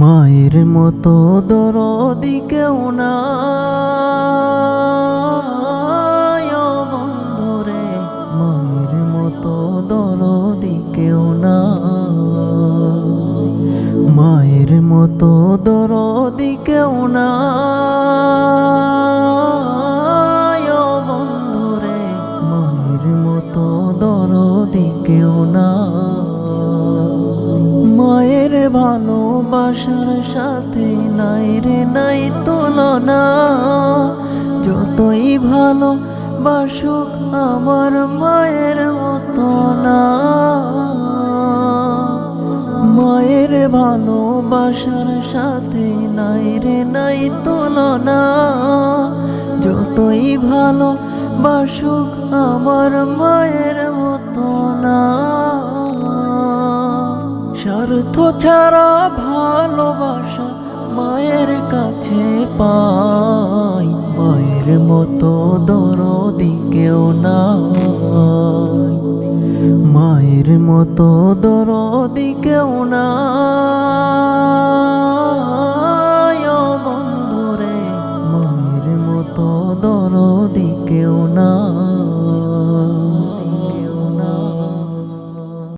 মায়ের মতো দরদি কেউ না। বন্ধুরে মায়ের মতো দরদি কেউ না। মায়ের মতো দরদি কেউ না। বন্ধুরে মায়ের মতো দরদি কেউ না। ভালোবাসার সাথে নাই রে, নাই তুলনা। যতই ভালো বাসুক আমার মায়ের মতো না। মায়ের ভালো ভালোবাসার সাথে নাই রে, নাই তুলনা। যতই ভালো বাসুক আমার মায়ের স্বার্থ ছাড়া ভালোবাসা মায়ের কাছে পাই। মায়ের মতো দরদি কেউ না মায়ের মতো দরদি কেউ না